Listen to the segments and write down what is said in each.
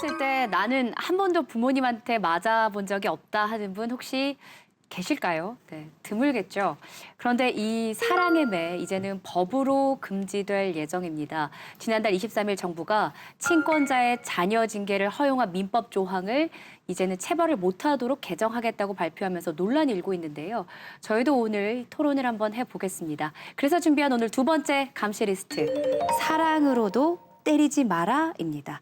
어렸을 때 나는 한 번도 부모님한테 맞아본 적이 없다 하는 분 혹시 계실까요? 네, 드물겠죠. 그런데 이 사랑의 매 이제는 법으로 금지될 예정입니다. 지난달 23일 정부가 친권자의 자녀 징계를 허용한 민법 조항을 이제는 체벌을 못하도록 개정하겠다고 발표하면서 논란이 일고 있는데요. 저희도 오늘 토론을 한번 해보겠습니다. 그래서 준비한 오늘 두 번째 감시 리스트 사랑으로도 때리지 마라입니다.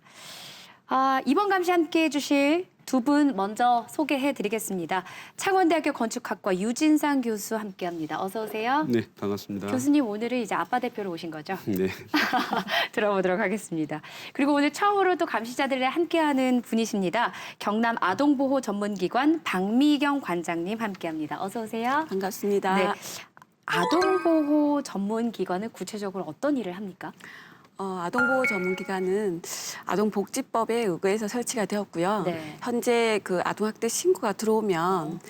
아, 이번 감시 함께 해주실 두 분 먼저 소개해 드리겠습니다. 창원대학교 건축학과 유진상 교수 함께 합니다. 어서 오세요. 네, 반갑습니다. 교수님 오늘은 이제 아빠 대표로 오신 거죠? 네, 들어보도록 하겠습니다. 그리고 오늘 처음으로 또 감시자들을 함께하는 분이십니다. 경남 아동보호 전문기관 박미경 관장님 함께합니다. 어서 오세요. 반갑습니다. 네. 아동보호 전문기관은 구체적으로 어떤 일을 합니까? 어, 아동보호 전문기관은 아동복지법에 의거해서 설치가 되었고요. 네. 현재 그 아동학대 신고가 들어오면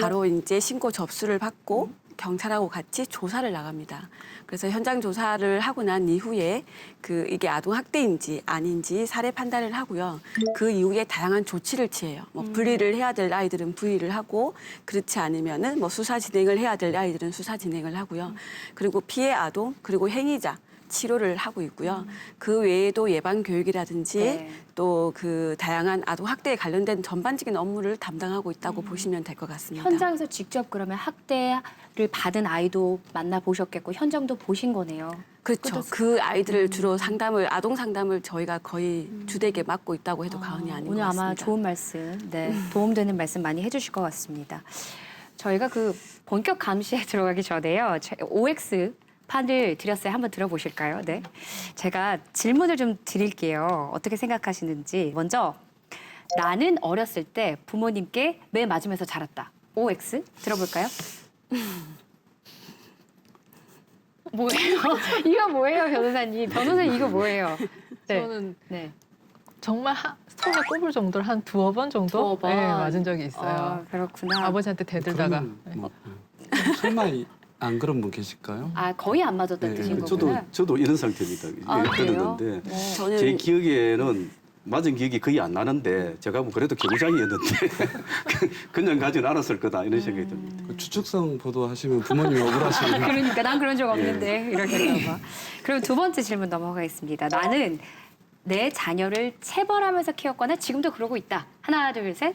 바로 이제 신고 접수를 받고 경찰하고 같이 조사를 나갑니다. 그래서 현장 조사를 하고 난 이후에 그 이게 아동학대인지 아닌지 사례 판단을 하고요. 그 이후에 다양한 조치를 취해요. 뭐 분리를 해야 될 아이들은 분리를 하고 그렇지 않으면은 뭐 수사 진행을 해야 될 아이들은 수사 진행을 하고요. 그리고 피해 아동 그리고 행위자 치료를 하고 있고요. 그 외에도 예방 교육이라든지 네. 또그 다양한 아동 학대에 관련된 전반적인 업무를 담당하고 있다고 보시면 될 것 같습니다. 현장에서 직접 그러면 학대를 받은 아이도 만나 보셨겠고 현장도 보신 거네요. 그렇죠. 그 아이들을 주로 상담을 아동 상담을 저희가 거의 주되게 맡고 있다고 해도 아, 과언이 아닌 오늘 것 같습니다. 아마 좋은 말씀, 네, 도움되는 말씀 많이 해주실 것 같습니다. 저희가 그 본격 감시에 들어가기 전에요. 제- OX 판을 드렸어요. 한번 들어보실까요? 네. 제가 질문을 좀 드릴게요. 어떻게 생각하시는지. 먼저 나는 어렸을 때 부모님께 매 맞으면서 자랐다. OX 들어볼까요? 뭐예요? 이거 뭐예요, 변호사님? 변호사님 이거 뭐예요? 네. 저는 네. 정말 하, 손에 꼽을 정도로 한 두어 번 정도 두어 번. 네, 맞은 적이 있어요. 아, 그렇구나. 아버지한테 대들다가 그러면 네. 뭐, 설마 이- 안 그런 분 계실까요? 아 거의 안 맞았다는 뜻인 네, 저도 거구나. 저도 이런 상태입니다. 아, 예, 그래요? 들었는데 네. 저는 제 기억에는 맞은 기억이 거의 안 나는데 제가 뭐 그래도 개구장이었는데 그냥 가지는 않았을 거다 이런 생각이 듭니다. 그 추측성 보도하시면 부모님이 억울하시는 그러니까 난 그런 적 없는데 예. 이렇게 봐. 그럼 두 번째 질문 넘어가겠습니다. 나는 내 자녀를 체벌하면서 키웠거나 지금도 그러고 있다. 하나 둘 셋.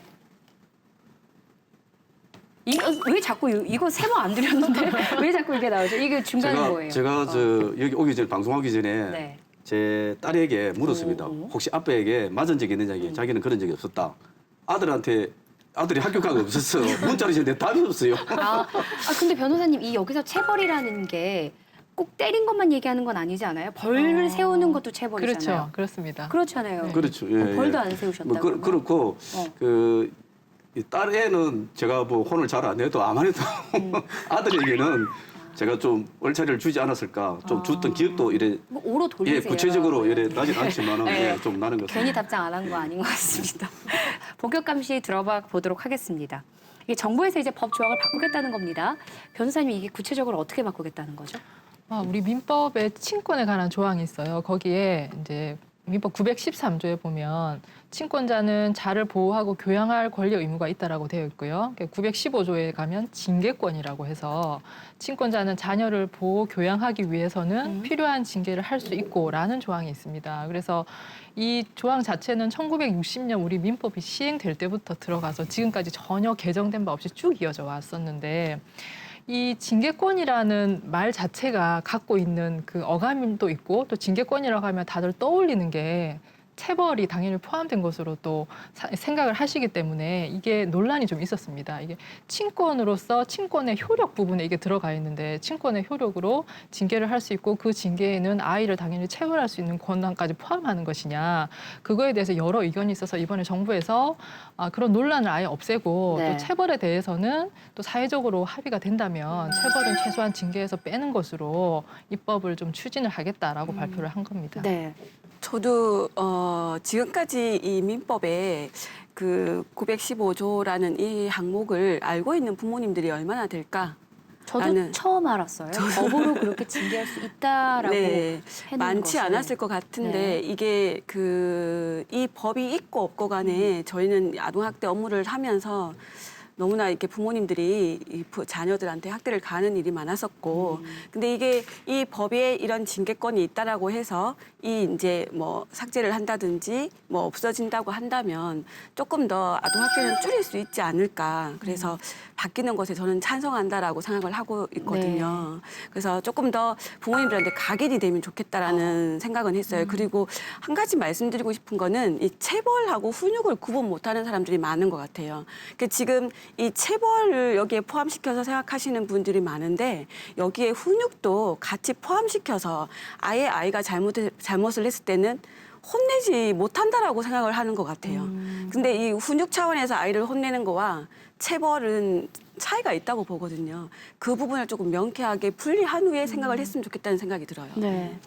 이거 왜 자꾸 이- 이거 세 번 안 드렸는데 왜 자꾸 이게 나오죠? 이게 중간에 제가 뭐예요? 제가 저 여기 오기 전에 방송하기 전에 네. 제 딸에게 물었습니다. 오. 혹시 아빠에게 맞은 적이 있느냐? 음. 자기는 그런 적이 없었다. 아들한테 아들이 학교 가고 없었어. 문자를 주는데 답이 없어요. 아, 아 근데 변호사님 이 여기서 체벌이라는 게 꼭 때린 것만 얘기하는 건 아니지 않아요? 벌을 어. 세우는 것도 체벌이잖아요. 그렇죠, 그렇습니다. 그렇잖아요. 그렇죠. 예, 어, 벌도 예. 안 세우셨다고. 뭐 그, 그렇고 어. 그. 이 딸애는 제가 뭐 혼을 잘 안 해도 아무래도 음. 아들에게는 제가 좀 얼차리를 주지 않았을까 좀 아. 줬던 기억도 이래 뭐 오로 돌리세요. 예 구체적으로 이래 나진 않지만은 네. 예, 좀 나는 것 괜히 같습니다. 답장 안 한 거 아닌 것 같습니다. 본격 감시 들어봐 보도록 하겠습니다. 이게 정부에서 이제 법 조항을 바꾸겠다는 겁니다. 변호사님 이게 구체적으로 어떻게 바꾸겠다는 거죠? 아, 우리 민법에 친권에 관한 조항이 있어요. 거기에 이제 민법 913조에 보면 친권자는 자를 보호하고 교양할 권리 의무가 있다라고 되어 있고요. 915조에 가면 징계권이라고 해서 친권자는 자녀를 보호 교양하기 위해서는 음. 필요한 징계를 할 수 있고라는 조항이 있습니다. 그래서 이 조항 자체는 1960년 우리 민법이 시행될 때부터 들어가서 지금까지 전혀 개정된 바 없이 쭉 이어져 왔었는데 이 징계권이라는 말 자체가 갖고 있는 그 어감도 있고 또 징계권이라고 하면 다들 떠올리는 게 체벌이 당연히 포함된 것으로 또 사- 생각을 하시기 때문에 이게 논란이 좀 있었습니다. 이게 친권으로서 친권의 효력 부분에 이게 들어가 있는데 친권의 효력으로 징계를 할 수 있고 그 징계에는 아이를 당연히 체벌할 수 있는 권한까지 포함하는 것이냐 그거에 대해서 여러 의견이 있어서 이번에 정부에서 아, 그런 논란을 아예 없애고 네. 또 체벌에 대해서는 또 사회적으로 합의가 된다면 체벌은 최소한 징계에서 빼는 것으로 입법을 좀 추진을 하겠다라고 발표를 한 겁니다. 네. 저도 어, 지금까지 이 민법에 그 915조라는 이 항목을 알고 있는 부모님들이 얼마나 될까 저도 나는 처음 알았어요. 법으로 그렇게 징계할 수 있다라고 네, 해놓은 많지 것을. 않았을 것 같은데 네. 이게 그 이 법이 있고 없고 간에 음. 저희는 아동학대 업무를 하면서 너무나 이렇게 부모님들이 이 부- 자녀들한테 학대를 가하는 일이 많았었고 음. 근데 이게 이 법에 이런 징계권이 있다라고 해서 이 이제 뭐 삭제를 한다든지 뭐 없어진다고 한다면 조금 더 아동 학대는 줄일 수 있지 않을까 그래서 바뀌는 것에 저는 찬성한다라고 생각을 하고 있거든요. 그래서 조금 더 부모님들한테 각인이 되면 좋겠다라는 생각은 했어요. 그리고 한 가지 말씀드리고 싶은 거는 이 체벌하고 훈육을 구분 못하는 사람들이 많은 것 같아요. 그 지금 이 체벌을 여기에 포함시켜서 생각하시는 분들이 많은데 여기에 훈육도 같이 포함시켜서 아예 아이가 잘못 잘못을 했을 때는 혼내지 못한다라고 생각을 하는 것 같아요. 근데 이 훈육 차원에서 아이를 혼내는 거와 체벌은 차이가 있다고 보거든요. 그 부분을 조금 명쾌하게 분리한 후에 생각을 했으면 좋겠다는 생각이 들어요. 네.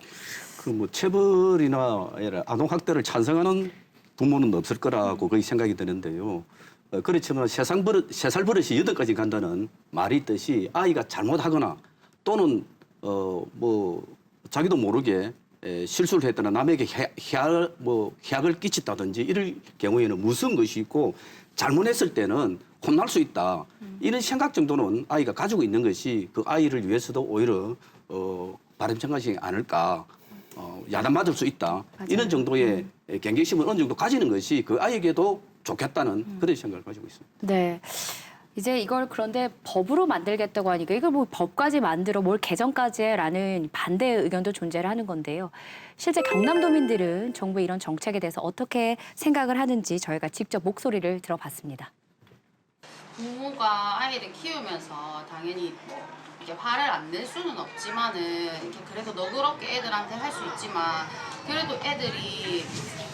그 뭐 체벌이나 아니라 아동 학대를 찬성하는 부모는 없을 거라고 거의 생각이 드는데요. 어, 그렇지만 세상 버릇, 세살 버릇이 여덟 가지 간다는 말이 있듯이 아이가 잘못하거나 또는 어 뭐 자기도 모르게 에, 실수를 했거나 남에게 해, 해할 뭐 해악을 끼쳤다든지 이럴 경우에는 무서운 것이 있고 잘못했을 때는 혼날 수 있다. 이런 생각 정도는 아이가 가지고 있는 것이 그 아이를 위해서도 오히려 어 바람직하지 않을까. 어, 야단 맞을 수 있다. 이런 정도의 경계심을 어느 정도 가지는 것이 그 아이에게도 좋겠다는 그런 생각을 가지고 있습니다. 네. 이제 이걸 그런데 법으로 만들겠다고 하니까 이걸 뭐 법까지 만들어 뭘 개정까지 해라는 반대 의견도 존재를 하는 건데요. 실제 경남도민들은 정부의 이런 정책에 대해서 어떻게 생각을 하는지 저희가 직접 목소리를 들어봤습니다. 부모가 아이를 키우면서 당연히 뭐 이게 화를 안 낼 수는 없지만은 이렇게 그래도 너그럽게 애들한테 할 수 있지만 그래도 애들이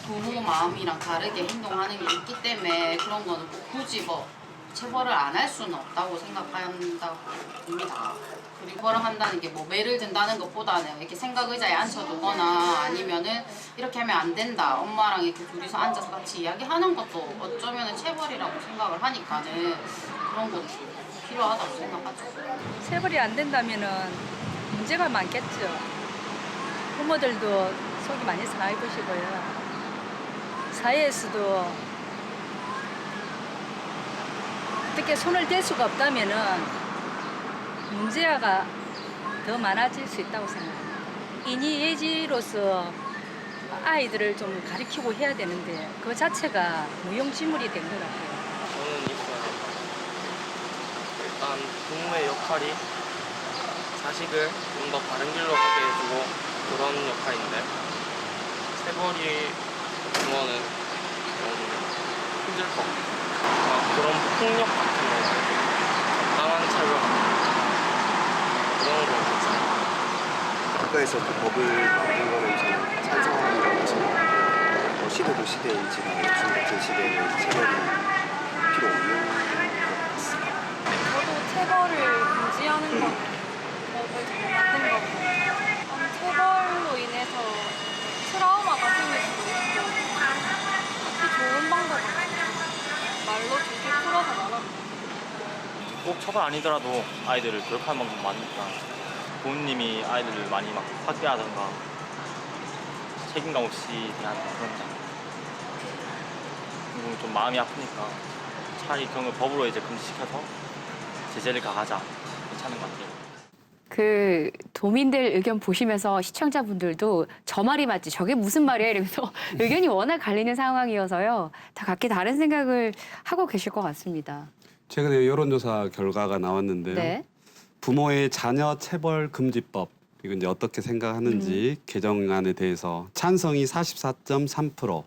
부모 마음이랑 다르게 행동하는 게 있기 때문에 그런 거는 꼭 굳이 뭐 체벌을 안 할 수는 없다고 생각한다고 봅니다. 체벌을 한다는 게 뭐 매를 든다는 것보다는 이렇게 생각 의자에 앉혀두거나 아니면은 이렇게 하면 안 된다. 엄마랑 이렇게 둘이서 앉아서 같이 이야기하는 것도 어쩌면 체벌이라고 생각을 하니까는 그런 것도 필요하다고 생각하죠. 체벌이 안 된다면은 문제가 많겠죠. 부모들도 속이 많이 상할 것이고요. 사회에서도 어떻게 손을 댈 수가 없다면은 문제가 더 많아질 수 있다고 생각합니다. 인이 예지로서 아이들을 좀 가르치고 해야 되는데 그 자체가 무용지물이 된 것 같아요. 저는 있어요. 일단 부모의 역할이 자식을 좀 더 바른 길로 가게 해주고 그런 역할인데 체벌이 부모는 좀 힘들 것 같아요. 아, 그런 폭력 같은 거 적당한 체벌 그런 거 괜찮아요. 국가에서 그 법을 만든 거는 저는 생각하고 뭐 시대도 시대이지만 요즘 같은 시대에는 체벌이 필요 없는 것 같습니다. 저도 체벌을 금지하는 건 법을 잘 만든 거고 음, 체벌로 인해서 트라우마가 생길 수도 있고 특히 좋은 방법 같아요. 말로 좋게 풀어서 말하는 거. 꼭 처벌 아니더라도 아이들을 교육하는 방법 많으니까 부모님이 아이들을 많이 막 학대하던가 책임감 없이 대한 그런 음, 좀 마음이 아프니까 차라리 그런 걸 법으로 이제 금지시켜서 제재를 가하자 괜찮은 것 같아요. 그 도민들 의견 보시면서 시청자분들도 저 말이 맞지 저게 무슨 말이야 이러면서 의견이 워낙 갈리는 상황이어서요. 다 각기 다른 생각을 하고 계실 것 같습니다. 최근에 여론조사 결과가 나왔는데요. 네. 부모의 자녀 체벌 금지법 이거 이제 어떻게 생각하는지 개정안에 대해서 찬성이 44.3%,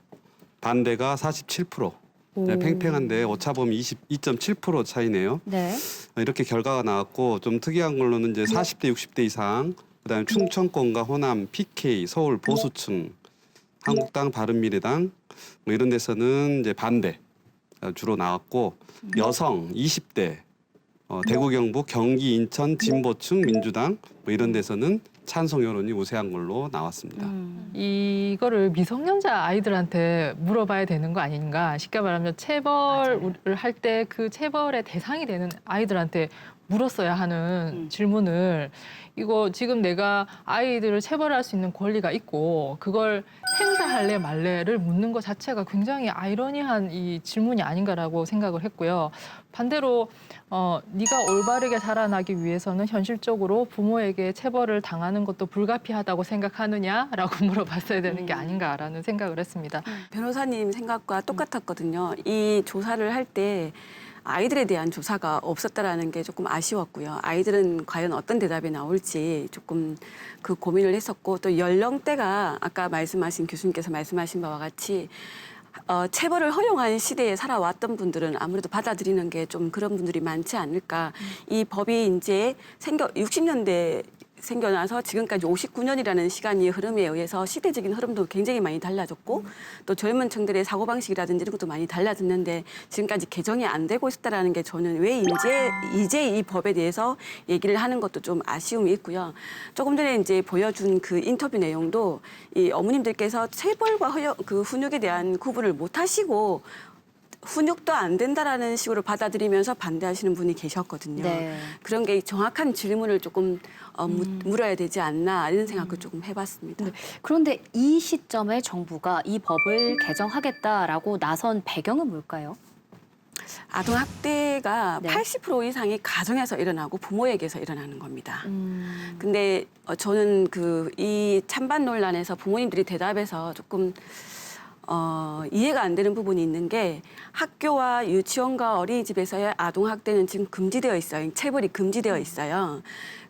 반대가 47%. 네, 오. 팽팽한데 오차범위 22.7% 차이네요. 네. 이렇게 결과가 나왔고 좀 특이한 걸로는 이제 40대 60대 이상 그다음에 충청권과 호남 PK 서울 보수층 한국당 바른미래당 뭐 이런 데서는 이제 반대 어, 주로 나왔고 여성 20대 어, 대구 경북 경기 인천 진보층 민주당 뭐 이런 데서는 찬성 여론이 우세한 걸로 나왔습니다. 음. 이거를 미성년자 아이들한테 물어봐야 되는 거 아닌가. 쉽게 말하면 체벌을 할 때 그 체벌의 대상이 되는 아이들한테 물었어야 하는 음. 질문을 이거 지금 내가 아이들을 체벌할 수 있는 권리가 있고 그걸 행사할래 말래를 묻는 것 자체가 굉장히 아이러니한 이 질문이 아닌가라고 생각을 했고요. 반대로 어 네가 올바르게 자라나기 위해서는 현실적으로 부모에게 체벌을 당하는 것도 불가피하다고 생각하느냐라고 물어봤어야 되는 게 음. 아닌가라는 생각을 했습니다. 변호사님 생각과 똑같았거든요. 이 조사를 할때 아이들에 대한 조사가 없었다라는 게 조금 아쉬웠고요. 아이들은 과연 어떤 대답이 나올지 조금 그 고민을 했었고 또 연령대가 아까 말씀하신 교수님께서 말씀하신 바와 같이 어, 체벌을 허용한 시대에 살아왔던 분들은 아무래도 받아들이는 게 좀 그런 분들이 많지 않을까. 이 법이 이제 생겨 60년대 생겨나서 지금까지 59년이라는 시간이 흐름에 의해서 시대적인 흐름도 굉장히 많이 달라졌고 또 젊은 층들의 사고방식이라든지 이런 것도 많이 달라졌는데 지금까지 개정이 안 되고 있다라는 게 저는 왜 이제 이제 이 법에 대해서 얘기를 하는 것도 좀 아쉬움이 있고요. 조금 전에 이제 보여준 그 인터뷰 내용도 이 어머님들께서 체벌과 허용, 그 훈육에 대한 구분을 못 하시고 훈육도 안 된다라는 식으로 받아들이면서 반대하시는 분이 계셨거든요. 네. 그런 게 정확한 질문을 조금 어, 무- 음. 물어야 되지 않나 이런 생각을 조금 해봤습니다. 네. 그런데 이 시점에 정부가 이 법을 개정하겠다라고 나선 배경은 뭘까요? 아동 학대가 네. 80% 이상이 가정에서 일어나고 부모에게서 일어나는 겁니다. 음. 근데 어, 저는 그 이 찬반 논란에서 부모님들이 대답해서 조금 어, 이해가 안 되는 부분이 있는 게 학교와 유치원과 어린이집에서의 아동 학대는 지금 금지되어 있어요. 체벌이 금지되어 있어요.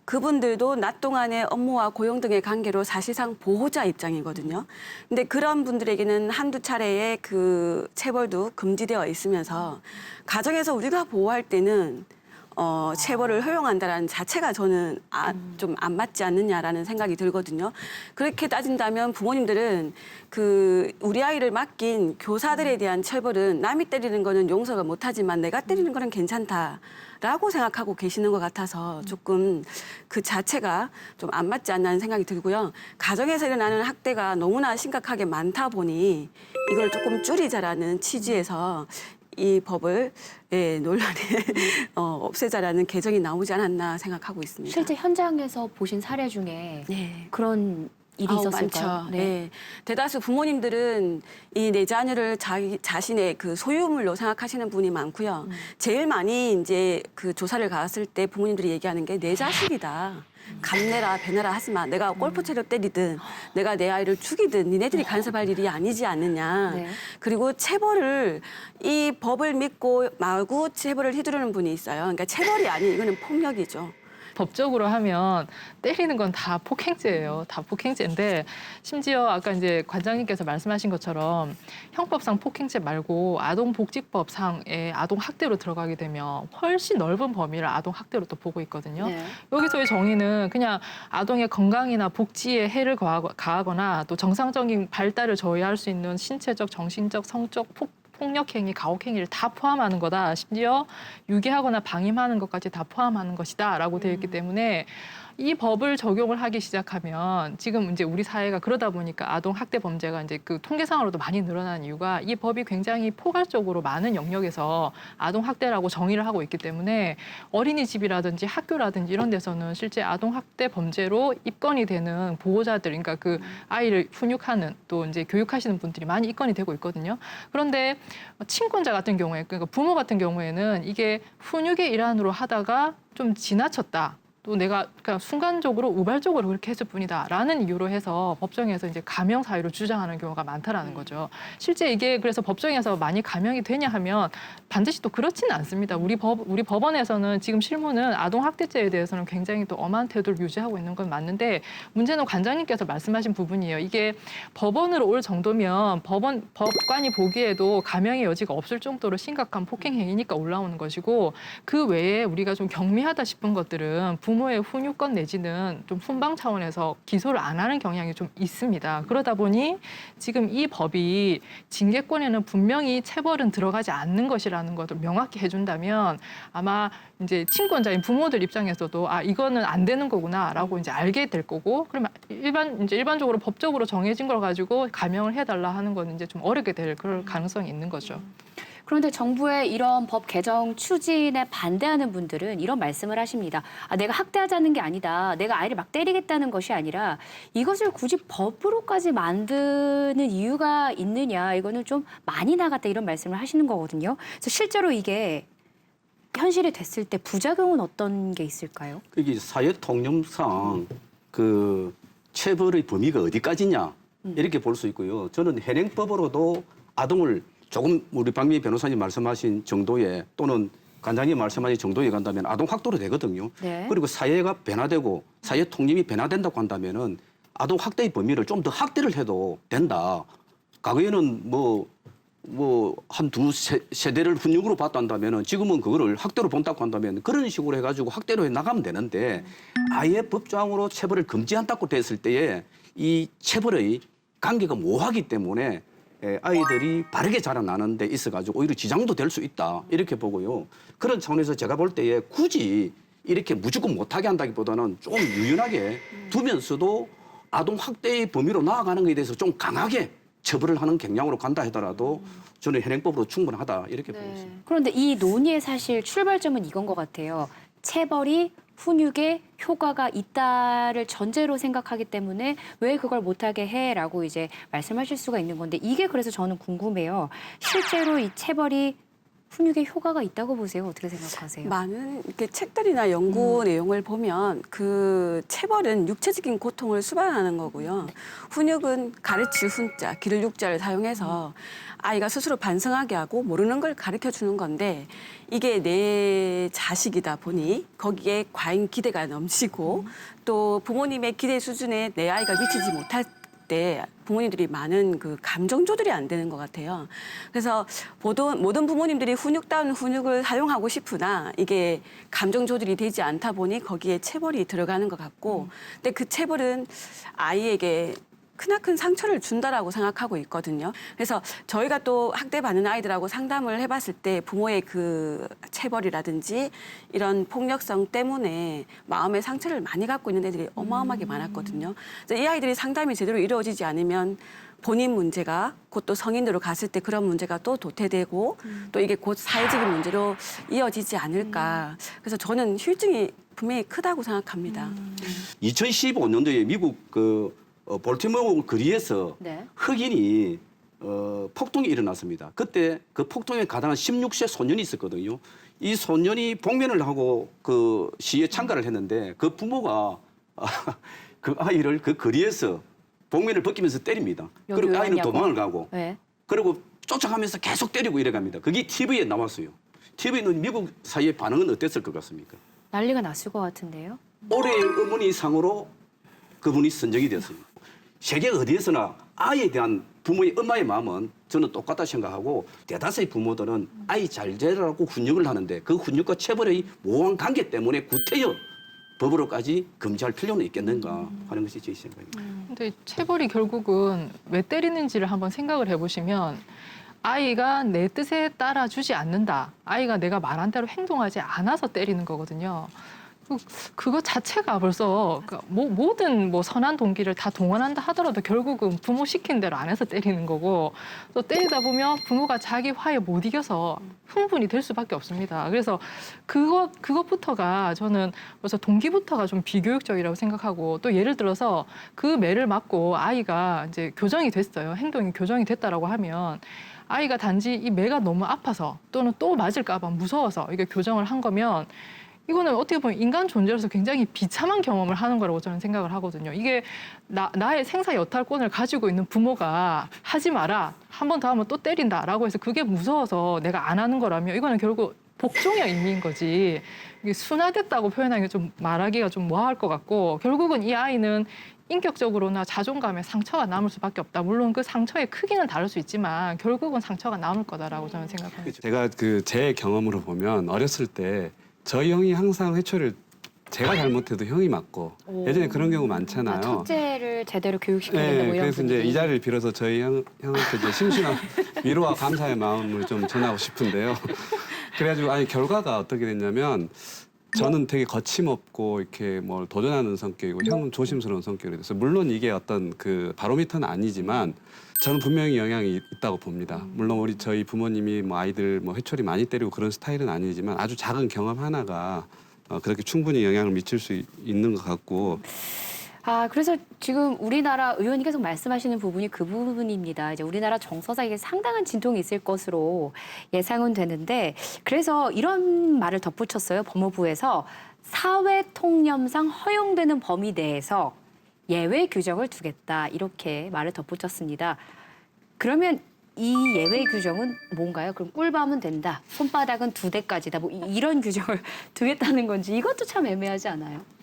그분들도 낮 동안의 업무와 고용 등의 관계로 사실상 보호자 입장이거든요. 근데 그런 분들에게는 한두 차례의 그 체벌도 금지되어 있으면서 가정에서 우리가 보호할 때는 어, 체벌을 허용한다라는 자체가 저는 아, 좀안 맞지 않느냐라는 생각이 들거든요. 그렇게 따진다면 부모님들은 그 우리 아이를 맡긴 교사들에 대한 체벌은 남이 때리는 거는 용서가 못하지만 내가 때리는 거는 괜찮다. 라고 생각하고 계시는 것 같아서 조금 그 자체가 좀 안 맞지 않나는 생각이 들고요. 가정에서 일어나는 학대가 너무나 심각하게 많다 보니 이걸 조금 줄이자라는 취지에서 이 법을 예, 논란에 어, 없애자라는 개정이 나오지 않았나 생각하고 있습니다. 실제 현장에서 보신 사례 중에 네. 그런 일이 아우, 있었을까요? 많죠. 네. 대다수 부모님들은 이 내 자녀를 자기 자신의 그 소유물로 생각하시는 분이 많고요. 제일 많이 이제 그 조사를 갔을 때 부모님들이 얘기하는 게 내 자식이다. 감내라 배내라 하지 마. 내가 골프채로 때리든 내가 내 아이를 죽이든 니네들이 간섭할 일이 아니지 않느냐. 네. 그리고 체벌을 이 법을 믿고 마구 체벌을 휘두르는 분이 있어요. 그러니까 체벌이 아닌 이거는 폭력이죠. 법적으로 하면 때리는 건 다 폭행죄예요. 다 폭행죄인데 심지어 아까 이제 관장님께서 말씀하신 것처럼 형법상 폭행죄 말고 아동복지법상의 아동 학대로 들어가게 되면 훨씬 넓은 범위를 아동 학대로 또 보고 있거든요. 네. 여기서의 정의는 그냥 아동의 건강이나 복지에 해를 가하거- 가하거나 또 정상적인 발달을 저해할 수 있는 신체적, 정신적, 성적 폭 폭력 행위, 가혹 행위를 다 포함하는 거다. 심지어 유기하거나 방임하는 것까지 다 포함하는 것이다 라고 되어 있기 때문에 이 법을 적용을 하기 시작하면 지금 이제 우리 사회가 그러다 보니까 아동 학대 범죄가 이제 그 통계상으로도 많이 늘어난 이유가 이 법이 굉장히 포괄적으로 많은 영역에서 아동 학대라고 정의를 하고 있기 때문에 어린이집이라든지 학교라든지 이런 데서는 실제 아동 학대 범죄로 입건이 되는 보호자들 그러니까 그 아이를 훈육하는 또 이제 교육하시는 분들이 많이 입건이 되고 있거든요. 그런데 친권자 같은 경우에 그러니까 부모 같은 경우에는 이게 훈육의 일환으로 하다가 좀 지나쳤다. 또 내가 그냥 순간적으로 우발적으로 그렇게 했을 뿐이다라는 이유로 해서 법정에서 이제 감형 사유를 주장하는 경우가 많다라는 거죠. 실제 이게 그래서 법정에서 많이 감형이 되냐 하면 반드시 또 그렇지는 않습니다. 우리 법 우리 법원에서는 지금 실무는 아동 학대죄에 대해서는 굉장히 또 엄한 태도를 유지하고 있는 건 맞는데 문제는 관장님께서 말씀하신 부분이에요. 이게 법원으로 올 정도면 법원 법관이 보기에도 감형의 여지가 없을 정도로 심각한 폭행 행위니까 올라오는 것이고 그 외에 우리가 좀 경미하다 싶은 것들은 부모 의 훈육권 내지는 좀 훈방 차원에서 기소를 안 하는 경향이 좀 있습니다. 그러다 보니 지금 이 법이 징계권에는 분명히 체벌은 들어가지 않는 것이라는 것을 명확히 해준다면 아마 이제 친권자인 부모들 입장에서도 아 이거는 안 되는 거구나라고 이제 알게 될 거고 그러면 일반 이제 일반적으로 법적으로 정해진 걸 가지고 감형을 해달라 하는 건 이제 좀 어렵게 될 그럴 가능성이 있는 거죠. 그런데 정부의 이런 법 개정 추진에 반대하는 분들은 이런 말씀을 하십니다. 아, 내가 학대하자는 게 아니다. 내가 아이를 막 때리겠다는 것이 아니라 이것을 굳이 법으로까지 만드는 이유가 있느냐. 이거는 좀 많이 나갔다 이런 말씀을 하시는 거거든요. 그래서 실제로 이게 현실이 됐을 때 부작용은 어떤 게 있을까요? 그게 사회 통념상 그 체벌의 범위가 어디까지냐 이렇게 볼 수 있고요. 저는 현행법으로도 아동을 조금 우리 박미 변호사님 말씀하신 정도의 또는 관장님 말씀하신 정도에 간다면 아동 학도로 되거든요. 네. 그리고 사회가 변화되고 사회 통념이 변화된다고 한다면은 아동 학대의 범위를 좀더 확대를 해도 된다. 과거에는 뭐 뭐한두 세대를 훈육으로 봤다면은 지금은 그거를 학대로 본다고 한다면 그런 식으로 해가지고 학대로 해 나가면 되는데 아예 법조항으로 체벌을 금지한다고 됐을 때에 이 체벌의 관계가 모호하기 때문에 에, 아이들이 바르게 자라나는 데 있어가지고 오히려 지장도 될 수 있다 이렇게 보고요. 그런 차원에서 제가 볼 때에 굳이 이렇게 무조건 못하게 한다기보다는 좀 유연하게 두면서도 아동 학대의 범위로 나아가는 것에 대해서 좀 강하게 처벌을 하는 경향으로 간다 하더라도 저는 현행법으로 충분하다 이렇게 보고 있습니다. 그런데 이 논의의 사실 출발점은 이건 것 같아요. 체벌이 훈육에 효과가 있다를 전제로 생각하기 때문에 왜 그걸 못하게 해라고 이제 말씀하실 수가 있는 건데 이게 그래서 저는 궁금해요. 실제로 이 체벌이 훈육에 효과가 있다고 보세요. 어떻게 생각하세요? 많은 이렇게 책들이나 연구 내용을 보면 그 체벌은 육체적인 고통을 수반하는 거고요. 훈육은 가르칠 훈자, 기를 육자를 사용해서 아이가 스스로 반성하게 하고 모르는 걸 가르쳐 주는 건데 이게 내 자식이다 보니 거기에 과잉 기대가 넘치고 또 부모님의 기대 수준에 내 아이가 미치지 못할 때 부모님들이 많은 그 감정 조절이 안 되는 것 같아요. 그래서 모든, 모든 부모님들이 훈육다운 훈육을 사용하고 싶으나 이게 감정 조절이 되지 않다 보니 거기에 체벌이 들어가는 것 같고 근데 그 체벌은 아이에게 크나큰 상처를 준다라고 생각하고 있거든요. 그래서 저희가 또 학대받는 아이들하고 상담을 해봤을 때 부모의 그 체벌이라든지 이런 폭력성 때문에 마음의 상처를 많이 갖고 있는 애들이 어마어마하게 많았거든요. 그래서 이 아이들이 상담이 제대로 이루어지지 않으면 본인 문제가 곧 또 성인으로 갔을 때 그런 문제가 또 도태되고 또 이게 곧 사회적인 문제로 이어지지 않을까. 그래서 저는 휴증이 분명히 크다고 생각합니다. 2015년도에 미국 그 어, 볼티모어 거리에서 네. 흑인이 어, 폭동이 일어났습니다. 그때 그 폭동에 가담한 16세 소년이 있었거든요. 이 소년이 복면을 하고 그 시위에 참가를 했는데 그 부모가 그 아이를 그 거리에서 복면을 벗기면서 때립니다. 그리고 왜 아이는? 도망을 가고 네. 그리고 쫓아가면서 계속 때리고 이래 갑니다. 그게 TV에 나왔어요. TV는 미국 사회의 반응은 어땠을 것 같습니까? 난리가 났을 것 같은데요. 올해의 어머니 상으로 그분이 선정이 됐습니다. 세계 어디에서나 아이에 대한 부모의 엄마의 마음은 저는 똑같다 생각하고 대다수의 부모들은 아이 잘 되라고 훈육을 하는데 그 훈육과 체벌의 모호한 관계 때문에 구태여 법으로까지 금지할 필요는 있겠는가 하는 것이 제 생각입니다. 근데 체벌이 결국은 왜 때리는지를 한번 생각을 해보시면 아이가 내 뜻에 따라 주지 않는다. 아이가 내가 말한 대로 행동하지 않아서 때리는 거거든요. 그- 그거 자체가 벌써 그 모- 모든 뭐 선한 동기를 다 동원한다 하더라도 결국은 부모 시킨 대로 안 해서 때리는 거고 또 때리다 보면 부모가 자기 화에 못 이겨서 흥분이 될 수밖에 없습니다. 그래서 그것 그것부터가 저는 벌써 동기부터가 좀 비교육적이라고 생각하고 또 예를 들어서 그 매를 맞고 아이가 이제 교정이 됐어요. 행동이 교정이 됐다라고 하면 아이가 단지 이 매가 너무 아파서 또는 또 맞을까봐 무서워서 이게 교정을 한 거면 이거는 어떻게 보면 인간 존재로서 굉장히 비참한 경험을 하는 거라고 저는 생각을 하거든요. 이게 나, 나의 생사 여탈권을 가지고 있는 부모가 하지 마라. 한 번 더 하면 또 때린다라고 해서 그게 무서워서 내가 안 하는 거라면 이거는 결국 복종의 의미인 거지. 이게 순화됐다고 표현하는 게좀 말하기가 좀 뭐할 것 같고 결국은 이 아이는 인격적으로나 자존감에 상처가 남을 수밖에 없다. 물론 그 상처의 크기는 다를 수 있지만 결국은 상처가 남을 거다라고 저는 생각합니다. 제가 그 제 경험으로 보면 어렸을 때 저희 형이 항상 회초리를 제가 잘못해도 형이 맞고 예전에 그런 경우 많잖아요. 아, 첫째를 제대로 교육시켜야 된다 네, 뭐 이런 그래서 이제 분위기. 이 자리를 빌어서 저희 형, 형한테 이제 심심한 위로와 감사의 마음을 좀 전하고 싶은데요. 그래가지고 아니 결과가 어떻게 됐냐면 저는 되게 거침없고 이렇게 뭘 도전하는 성격이고 형은 조심스러운 성격이 돼서 물론 이게 어떤 그 바로미터는 아니지만 저는 분명히 영향이 있다고 봅니다. 물론 우리 저희 부모님이 뭐 아이들 뭐 회초리 많이 때리고 그런 스타일은 아니지만 아주 작은 경험 하나가 어, 그렇게 충분히 영향을 미칠 수 있- 있는 것 같고 아, 그래서 지금 우리나라 의원이 계속 말씀하시는 부분이 그 부분입니다. 이제 우리나라 정서사에 상당한 진통이 있을 것으로 예상은 되는데 그래서 이런 말을 덧붙였어요. 법무부에서 사회 통념상 허용되는 범위 내에서 예외 규정을 두겠다. 이렇게 말을 덧붙였습니다. 그러면 이 예외 규정은 뭔가요? 그럼 꿀밤은 된다. 손바닥은 두 대까지다. 뭐 이- 이런 규정을 두겠다는 건지 이것도 참 애매하지 않아요?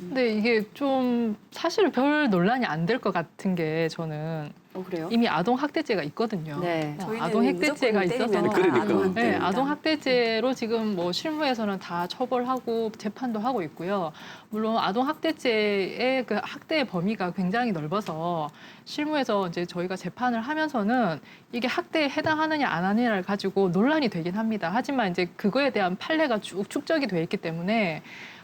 근데 이게 좀 사실 별 논란이 안 될 것 같은 게 저는 어, 그래요? 이미 아동 학대죄가 있거든요. 네. 어, 저희는 아동 학대죄가 무조건 있어서 때리면 그러니까. 아동 학대. 네, 아동 학대죄로 지금 뭐 실무에서는 다 처벌하고 재판도 하고 있고요. 물론 아동 학대죄의 그 학대의 범위가 굉장히 넓어서 실무에서 이제 저희가 재판을 하면서는 이게 학대에 해당하느냐 안 하느냐를 가지고 논란이 되긴 합니다. 하지만 이제 그거에 대한 판례가 쭉 축적이 돼 있기 때문에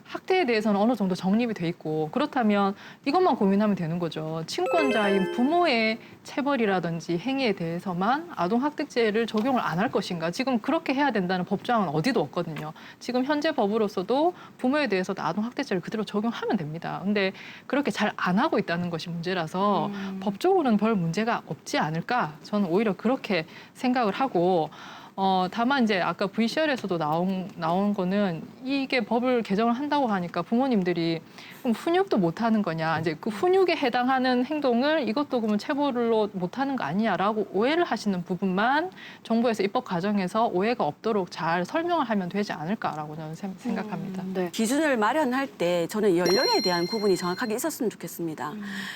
학대에 대해서는 어느 정도 정립이 돼 있고 그렇다면 이것만 고민하면 되는 거죠. 친권자인 부모의 체벌이라든지 행위에 대해서만 아동 학대죄를 적용을 안 할 것인가? 지금 그렇게 해야 된다는 법조항은 어디도 없거든요. 지금 현재 법으로서도 부모에 대해서도 아동 학대죄를 그대로 적용하면 됩니다. 근데 그렇게 잘 안 하고 있다는 것이 문제라서 법적으로는 별 문제가 없지 않을까? 저는 오히려 그렇게 생각을 하고 어, 다만 이제 아까 VCR에서도 나온 나온 거는 이게 법을 개정을 한다고 하니까 부모님들이 그럼 훈육도 못 하는 거냐 이제 그 훈육에 해당하는 행동을 이것도 그러면 체벌로 못 하는 거 아니냐라고 오해를 하시는 부분만 정부에서 입법 과정에서 오해가 없도록 잘 설명을 하면 되지 않을까라고 저는 생- 생각합니다. 네. 기준을 마련할 때 저는 연령에 대한 구분이 정확하게 있었으면 좋겠습니다.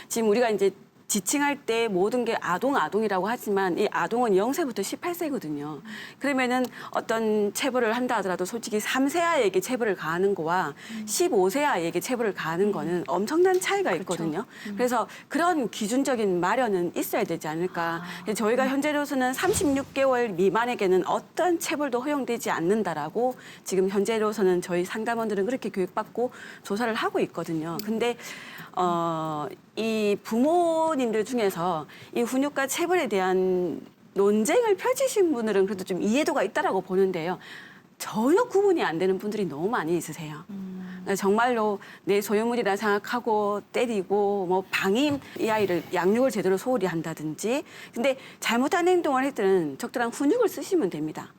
지금 우리가 이제 지칭할 때 모든 게 아동 아동이라고 하지만 이 아동은 0세부터 18세거든요. 그러면은 어떤 체벌을 한다 하더라도 솔직히 3세 아이에게 체벌을 가하는 거와 15세 아이에게 체벌을 가하는 거는 엄청난 차이가 있거든요. 그래서 그런 기준적인 마련은 있어야 되지 않을까. 저희가 현재로서는 36개월 미만에게는 어떤 체벌도 허용되지 않는다라고 지금 현재로서는 저희 상담원들은 그렇게 교육받고 조사를 하고 있거든요. 근데 어, 이 부모님들 중에서 이 훈육과 체벌에 대한 논쟁을 펼치신 분들은 그래도 좀 이해도가 있다라고 보는데요. 전혀 구분이 안 되는 분들이 너무 많이 있으세요. 그러니까 정말로 내 소유물이라 생각하고 때리고 뭐 방임 이 아이를 양육을 제대로 소홀히 한다든지 근데 잘못한 행동을 했든 적절한 훈육을 쓰시면 됩니다.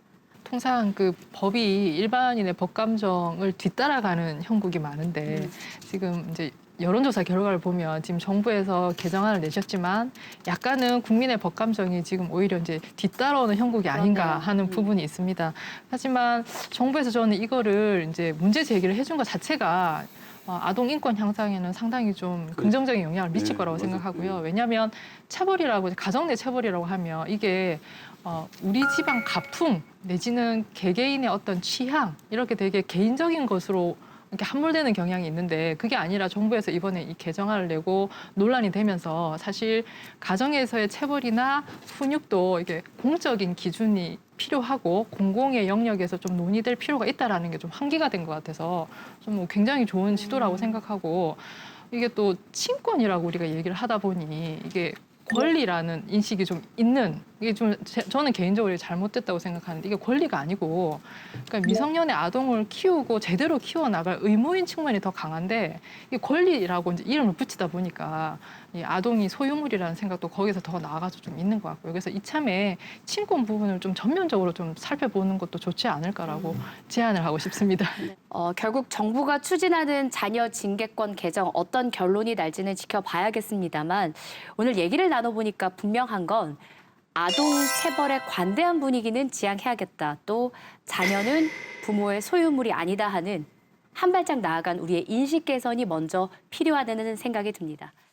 통상 그 법이 일반인의 법 감정을 뒤따라가는 형국이 많은데 지금 이제 여론조사 결과를 보면 지금 정부에서 개정안을 내셨지만 약간은 국민의 법 감정이 지금 오히려 이제 뒤따라오는 형국이 아닌가 그러네요. 하는 부분이 있습니다. 하지만 정부에서 저는 이거를 이제 문제 제기를 해준 것 자체가 어, 아동 인권 향상에는 상당히 좀 긍정적인 영향을 미칠 네, 거라고. 생각하고요. 왜냐하면 차벌이라고 가정 내 체벌이라고 하면 이게 어, 우리 집안 가풍 내지는 개개인의 어떤 취향 이렇게 되게 개인적인 것으로 이렇게 함몰되는 경향이 있는데 그게 아니라 정부에서 이번에 이 개정안을 내고 논란이 되면서 사실 가정에서의 체벌이나 훈육도 이게 공적인 기준이 필요하고 공공의 영역에서 좀 논의될 필요가 있다라는 게좀 환기가 된 것 같아서 좀뭐 굉장히 좋은 시도라고 생각하고 이게 또 친권이라고 우리가 얘기를 하다 보니 이게 권리라는 인식이 좀 있는 이게 좀 제- 저는 개인적으로 잘못됐다고 생각하는데 이게 권리가 아니고 그러니까 미성년의 아동을 키우고 제대로 키워 나갈 의무인 측면이 더 강한데 이 권리라고 이제 이름을 붙이다 보니까 이 아동이 소유물이라는 생각도 거기서 더 나아가서 좀 있는 것 같고요. 그래서 이참에 친권 부분을 좀 전면적으로 좀 살펴보는 것도 좋지 않을까라고 제안을 하고 싶습니다. 어, 결국 정부가 추진하는 자녀 징계권 개정 어떤 결론이 날지는 지켜봐야겠습니다만 오늘 얘기를 나눠보니까 분명한 건 아동 체벌에 관대한 분위기는 지양해야겠다. 또 자녀는 부모의 소유물이 아니다 하는 한 발짝 나아간 우리의 인식 개선이 먼저 필요하다는 생각이 듭니다.